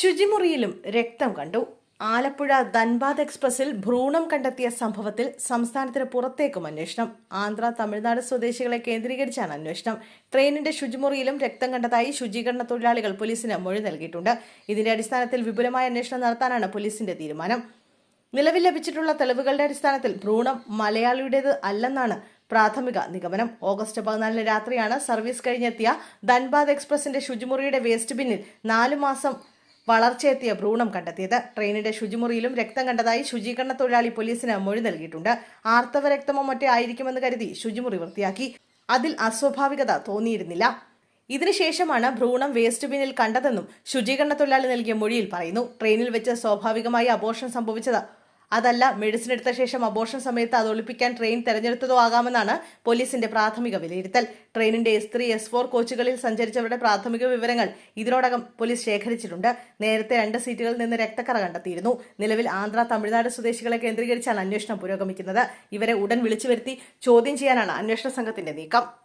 ശുചിമുറിയിലും രക്തം കണ്ടു. ആലപ്പുഴ ധൻബാദ് എക്സ്പ്രസിൽ ഭ്രൂണം കണ്ടെത്തിയ സംഭവത്തിൽ സംസ്ഥാനത്തിന് പുറത്തേക്കും അന്വേഷണം. ആന്ധ്ര തമിഴ്നാട് സ്വദേശികളെ കേന്ദ്രീകരിച്ചാണ് അന്വേഷണം. ട്രെയിനിന്റെ ശുചിമുറിയിലും രക്തം കണ്ടതായി ശുചീകരണ തൊഴിലാളികൾ പോലീസിന് മൊഴി നൽകിയിട്ടുണ്ട്. ഇതിന്റെ അടിസ്ഥാനത്തിൽ വിപുലമായ അന്വേഷണം നടത്താനാണ് പോലീസിന്റെ തീരുമാനം. നിലവിൽ ലഭിച്ചിട്ടുള്ള തെളിവുകളുടെ അടിസ്ഥാനത്തിൽ ഭ്രൂണം മലയാളിയുടേത് അല്ലെന്നാണ് പ്രാഥമിക നിഗമനം. ഓഗസ്റ്റ് പതിനാലിന് രാത്രിയാണ് സർവീസ് കഴിഞ്ഞെത്തിയ ധൻബാദ് എക്സ്പ്രസിന്റെ ശുചിമുറിയുടെ വേസ്റ്റ് ബിന്നിൽ നാലു മാസം വളർച്ചയെത്തിയ ഭ്രൂണം കണ്ടെത്തിയത്. ട്രെയിനിന്റെ ശുചിമുറിയിലും രക്തം കണ്ടതായി ശുചീകരണ തൊഴിലാളി പോലീസിന് മൊഴി നൽകിയിട്ടുണ്ട്. ആർത്തവ രക്തമോ മറ്റേ ആയിരിക്കുമെന്ന് കരുതി ശുചിമുറി വൃത്തിയാക്കി. അതിൽ അസ്വാഭാവികത തോന്നിയിരുന്നില്ല. ഇതിനുശേഷമാണ് ഭ്രൂണം വേസ്റ്റ് ബിന്നിൽ കണ്ടതെന്നും ശുചീകരണ തൊഴിലാളി നൽകിയ മൊഴിയിൽ പറയുന്നു. ട്രെയിനിൽ വെച്ച് സ്വാഭാവികമായി അബോർഷൻ സംഭവിച്ചത് അതല്ല മെഡിസിൻ എടുത്ത ശേഷം അബോർഷൻ സമയത്ത് അത് ഒളിപ്പിക്കാൻ ട്രെയിൻ തെരഞ്ഞെടുത്തതോ ആകാമെന്നാണ് പോലീസിന്റെ പ്രാഥമിക വിലയിരുത്തൽ. ട്രെയിനിന്റെ എസ് ത്രീ എസ് ഫോർ കോച്ചുകളിൽ സഞ്ചരിച്ചവരുടെ പ്രാഥമിക വിവരങ്ങൾ ഇതിനോടകം പോലീസ് ശേഖരിച്ചിട്ടുണ്ട്. നേരത്തെ രണ്ട് സീറ്റുകളിൽ നിന്ന് രക്തക്കറ കണ്ടെത്തിയിരുന്നു. നിലവിൽ ആന്ധ്ര തമിഴ്നാട് സ്വദേശികളെ കേന്ദ്രീകരിച്ചാണ് അന്വേഷണം പുരോഗമിക്കുന്നത്. ഇവരെ ഉടൻ വിളിച്ചു വരുത്തി ചോദ്യം ചെയ്യാനാണ് അന്വേഷണ സംഘത്തിന്റെ നീക്കം.